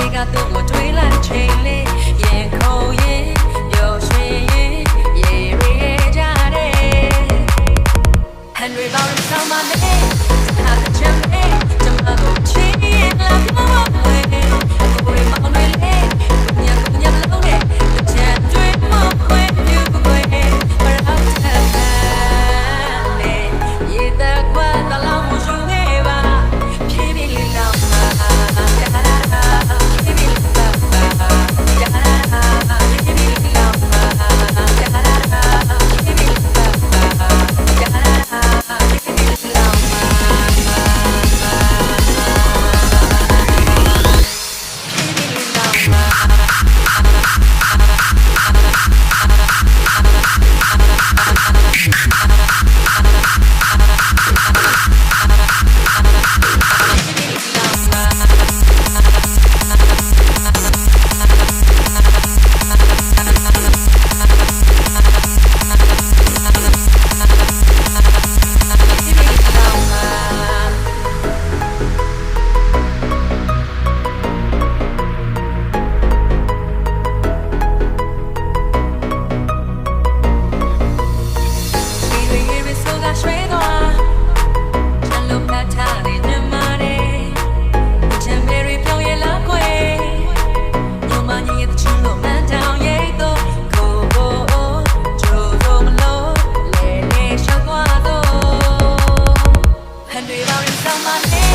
ရှိကသူ့ကိုတွေးလိုက်ချိန်လေးရင်ခုန်ရင်ပျော်ရွှင်ရင်ရေရေကြတယ် Henry Bowden ဆောင်မမေးတစ်ခါတစ်ချက်မေးကျွန်မတို့ချင်းလာပြီ my name